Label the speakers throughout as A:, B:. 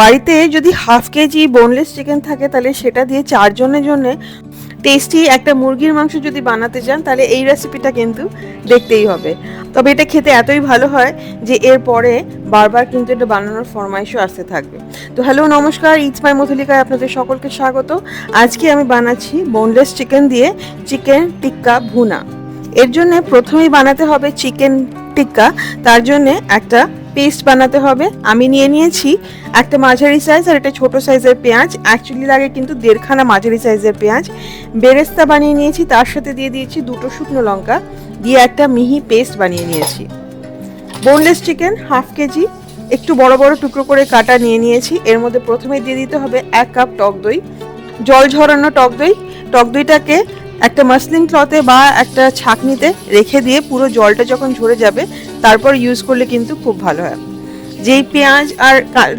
A: বাড়িতে যদি half KG boneless chicken থাকে, তাহলে সেটা দিয়ে চারজনের জন্য টেস্টি একটা মুরগির মাংস যদি বানাতে চান, তাহলে এই রেসিপিটা কিন্তু দেখতেই হবে। তবে এটা খেতে এতই ভালো হয় যে এর পরে বারবার কিন্তু এটা বানানোর ফরমাইশও আসতে থাকবে। তো হ্যালো নমস্কার ইটস মাই মথুলিকায় আপনাদের সকলকে স্বাগত। আজকে আমি বানাচ্ছি বোনলেস চিকেন দিয়ে চিকেন টিক্কা ভুনা এর জন্য প্রথমেই বানাতে হবে চিকেন টিক্কা তার জন্য একটা পেস্ট বানাতে হবে। আমি নিয়ে নিয়েছি একটা মাঝারি সাইজ আর একটা ছোট সাইজের পেঁয়াজ। অ্যাকচুয়ালি লাগে কিন্তু দেড়খানা মাঝারি সাইজের পেঁয়াজ। বেরেস্তা বানিয়ে নিয়েছি, তার সাথে দিয়ে দিয়েছি দুটো শুকনো লঙ্কা। দিয়ে একটা মিহি পেস্ট বানিয়ে নিয়েছি। Boneless chicken half KG. একটু বড় বড় টুকরো করে কাটা নিয়ে নিয়েছি। এর মধ্যে প্রথমে দিয়ে দিতে হবে এক কাপ টক দই। জল ঝরানো টক দই। টক দইটাকে একটা মাসলিন ক্লথে বা একটা ছাঁকনিতে রেখে দিয়ে পুরো জলটা যখন ঝরে যাবে তারপর ইউজ করলে কিন্তু খুব ভালো হয়। যেই পেঁয়াজ আর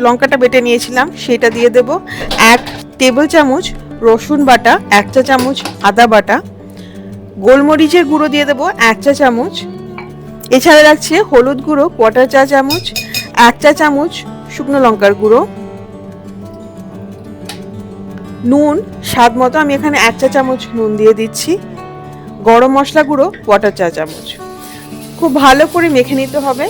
A: লঙ্কাটা বেটে নিয়েছিলাম, সেটা দিয়ে দেব এক টেবিল চামচ রসুন বাটা, এক চা চামচ আদা বাটা, গোলমরিচের গুঁড়ো দিয়ে দেবো এক চা চামচ। এছাড়া রাখছে হলুদ গুঁড়ো কোয়াটার চা চামচ, এক চা চামচ শুকনো লঙ্কার গুঁড়ো। নুন, স্বাদ মতো আমি এখানে এক চা চামচ নুন দিয়ে দিচ্ছি। গরম মশলা গুঁড়ো কোয়াটার চা চামচ। খুব ভালো করে মেখে নিতে হবে।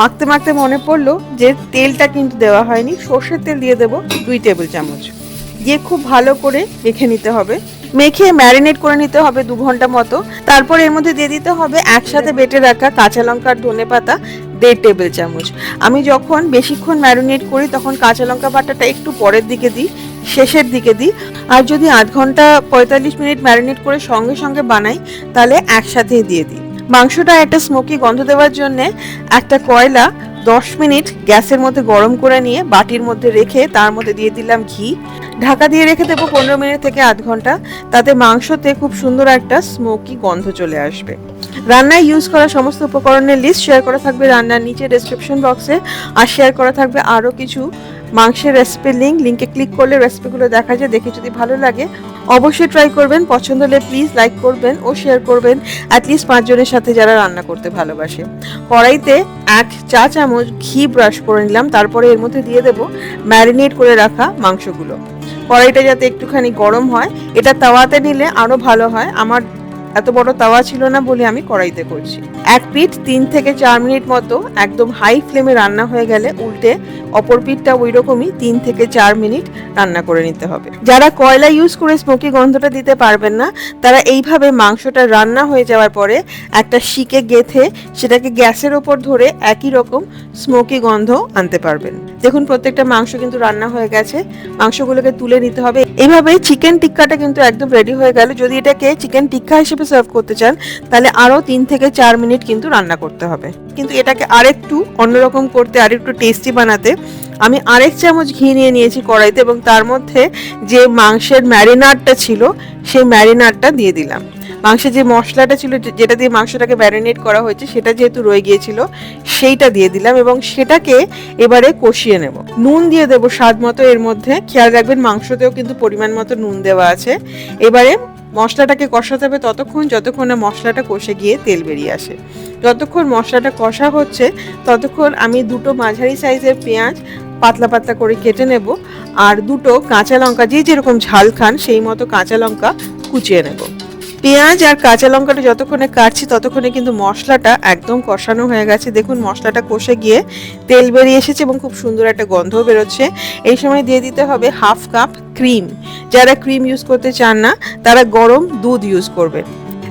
A: মাখতে মাখতে মনে পড়ল যে তেলটা কিন্তু দেওয়া হয়নি। সর্ষের তেল দিয়ে দেবো দুই টেবিল চামচ। দিয়ে খুব ভালো করে মেখে নিতে হবে। মেখে ম্যারিনেট করে নিতে হবে দু ঘণ্টা মতো। তারপর এর মধ্যে দিয়ে দিতে হবে একসাথে বেটে রাখা কাঁচা লঙ্কার ধনে পাতা দেড় টেবিল চামচ। আমি যখন বেশিক্ষণ ম্যারিনেট করি তখন কাঁচা লঙ্কা বাটাটা একটু পরের দিকে দিই। শেষের দিকে দিই। আর যদি আধ ঘণ্টা পঁয়তাল্লিশ মিনিট ম্যারিনেট করে সঙ্গে সঙ্গে বানাই, তাহলে একসাথেই দিয়ে দিই। মাংসটা একটা স্মোকি গন্ধ দেওয়ার জন্য একটা কয়লা দশ মিনিট গ্যাসের মধ্যে গরম করে নিয়ে বাটির মধ্যে রেখে তার মধ্যে দিয়ে দিলাম ঘি। ঢাকা দিয়ে রেখে দেবো পনেরো মিনিট থেকে আধ ঘণ্টা। তাতে মাংসতে খুব সুন্দর একটা স্মোকি গন্ধ চলে আসবে। রান্নায় ইউজ করা সমস্ত উপকরণের লিস্ট শেয়ার করা থাকবে রান্নার নিচে ডেসক্রিপশন বক্সে আর শেয়ার করা থাকবে আরও কিছু মাংসের রেসিপির লিঙ্ক লিঙ্কে ক্লিক করলে রেসিপিগুলো দেখা যায় দেখে যদি ভালো লাগে, অবশ্যই ট্রাই করবেন। পছন্দ হলে প্লিজ লাইক করবেন ও শেয়ার করবেন। অ্যাটলিস্ট পাঁচজনের সাথে যারা রান্না করতে ভালোবাসে। কড়াইতে এক চা চামচ ঘি ব্রাশ করে নিলাম। তারপরে এর মধ্যে দিয়ে দেবো ম্যারিনেট করে রাখা মাংসগুলো। কড়াইটা যাতে একটুখানি গরম হয়, এটা তাওয়াতে নিলে আরও ভালো হয়। আমার এত বড় তাওয়া ছিল না বলে আমি কড়াইতে করছি। এক পিঠ তিন থেকে চার মিনিট মতো একদম হাই ফ্লেমে রান্না হয়ে গেলে উল্টে অপর পিঠটা ওই রকমই তিন থেকে চার মিনিট রান্না করে নিতে হবে। যারা কয়লা ইউজ করে স্মোকি গন্ধটা দিতে পারবেন না, তারা এইভাবে মাংসটা রান্না হয়ে যাওয়ার পরে একটা শিকে গেথে সেটাকে গ্যাসের ওপর ধরে একই রকম স্মোকি গন্ধ আনতে পারবেন। দেখুন প্রত্যেকটা মাংস কিন্তু রান্না হয়ে গেছে। মাংসগুলোকে তুলে নিতে হবে। এইভাবে চিকেন টিক্কাটা কিন্তু একদম রেডি হয়ে গেল। যদি এটাকে চিকেন টিক্কা হিসেবে সার্ভ করতে চান, তাহলে আরও তিন থেকে চার মিনিট কিন্তু রান্না করতে হবে। কিন্তু এটাকে আরেকটু অন্যরকম করতে আর একটু টেস্টি বানাতে, আমি আরেক চামচ ঘি নিয়ে নিয়েছি কড়াইতে এবং তার মধ্যে যে মাংসের ম্যারিনারটা ছিল, সেই ম্যারিনারটা দিয়ে দিলাম। মাংসের যে মশলাটা ছিল যেটা দিয়ে মাংসটাকে ম্যারিনেট করা হয়েছে, সেটা যেহেতু রয়ে গিয়েছিল, সেইটা দিয়ে দিলাম এবং সেটাকে এবারে কষিয়ে নেব। নুন দিয়ে দেবো স্বাদ মতো, এর মধ্যে খেয়াল রাখবেন মাংসতেও কিন্তু পরিমাণ মতো নুন দেওয়া আছে। এবারে মশলাটাকে কষাতে হবে ততক্ষণ যতক্ষণ না মশলাটা কষে গিয়ে তেল বেরিয়ে আসে। যতক্ষণ মশলাটা কষা হচ্ছে, ততক্ষণ আমি দুটো মাঝারি সাইজের পেঁয়াজ পাতলা পাতলা করে কেটে নেব আর দুটো কাঁচা লঙ্কা, যে যেরকম ঝাল খান, সেই মতো কাঁচা লঙ্কা কুচিয়ে নেব। পেঁয়াজ আর কাঁচা লঙ্কাটা যতক্ষণে কাটছি, ততক্ষণে কিন্তু মশলাটা একদম কষানো হয়ে গেছে। দেখুন, মশলাটা কষে গিয়ে তেল বেরিয়ে এসেছে এবং খুব সুন্দর একটা গন্ধ বেরোচ্ছে। এই সময় দিয়ে দিতে হবে হাফ কাপ ক্রিম। যারা ক্রিম ইউজ করতে চান না, তারা গরম দুধ ইউজ করবেন।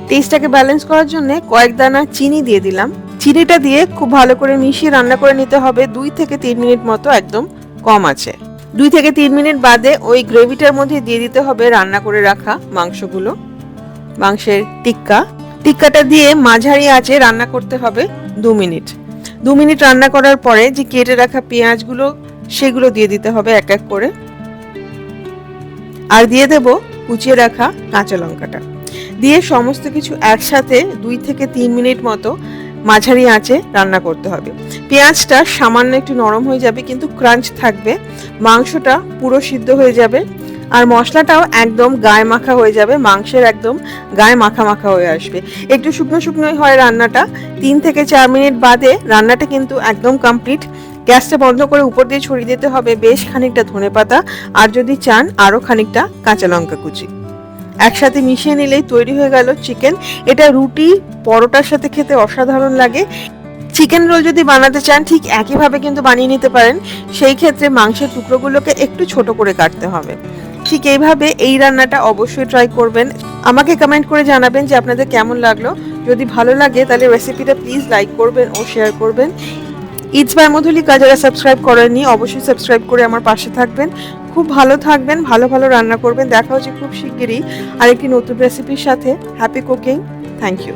A: টেস্টটাকে ব্যালেন্স করার জন্য কয়েক দানা চিনি দিয়ে দিলাম। চিনিটা দিয়ে খুব ভালো করে মিশিয়ে রান্না করে নিতে হবে। দুই থেকে তিন মিনিট মতো একদম কম আছে। দুই থেকে তিন মিনিট বাদে ওই গ্রেভিটার মধ্যে দিয়ে দিতে হবে রান্না করে রাখা মাংসগুলো। মাংসের টিক্কা। টিক্কাটা দিয়ে মাঝারি আঁচে রান্না করতে হবে দু মিনিট। দু মিনিট রান্না করার পরে যে কেটে রাখা পেঁয়াজগুলো, সেগুলো দিয়ে দিতে হবে এক এক করে। আর দিয়ে দেব কুচিয়ে রাখা কাঁচা লঙ্কাটা। দিয়ে সমস্ত কিছু একসাথে দুই থেকে তিন মিনিট মতো মাঝারি আঁচে রান্না করতে হবে। পেঁয়াজটা সামান্য একটু নরম হয়ে যাবে, কিন্তু ক্রাঞ্চ থাকবে। মাংসটা পুরো সিদ্ধ হয়ে যাবে। আর মশলাটাও একদম গায়ে মাখা হয়ে যাবে, মাংসের একদম গায়ে মাখা মাখা হয়ে আসবে। একটু শুকনো শুকনোই হয় রান্নাটা। তিন থেকে চার মিনিট বাদে রান্নাটা কিন্তু একদম কমপ্লিট গ্যাসটা বন্ধ করে উপর দিয়ে ছড়িয়ে দিতে হবে বেশ খানিকটা ধনেপাতা আর যদি চান আরও খানিকটা কাঁচা লঙ্কা কুচি। একসাথে মিশিয়ে নিলেই তৈরি হয়ে গেল চিকেন। এটা রুটি, পরোটার সাথে খেতে অসাধারণ লাগে। চিকেন রোল যদি বানাতে চান, ঠিক একইভাবে কিন্তু বানিয়ে নিতে পারেন। সেই ক্ষেত্রে মাংসের টুকরোগুলোকে একটু ছোট করে কাটতে হবে। ঠিক এইভাবে এই রান্নাটা অবশ্যই ট্রাই করবেন। আমাকে কমেন্ট করে জানাবেন যে আপনাদের কেমন লাগল। যদি ভালো লাগে তাহলে রেসিপিটা প্লিজ লাইক করবেন ও শেয়ার করবেন। ইটস বাই মধুলিকা যারা সাবস্ক্রাইব করেননি, অবশ্যই সাবস্ক্রাইব করে আমার পাশে থাকবেন। খুব ভালো থাকবেন, ভালো ভালো রান্না করবেন। দেখা হচ্ছে খুব শিগগিরই আরেকটি নতুন রেসিপির সাথে। Happy cooking thank you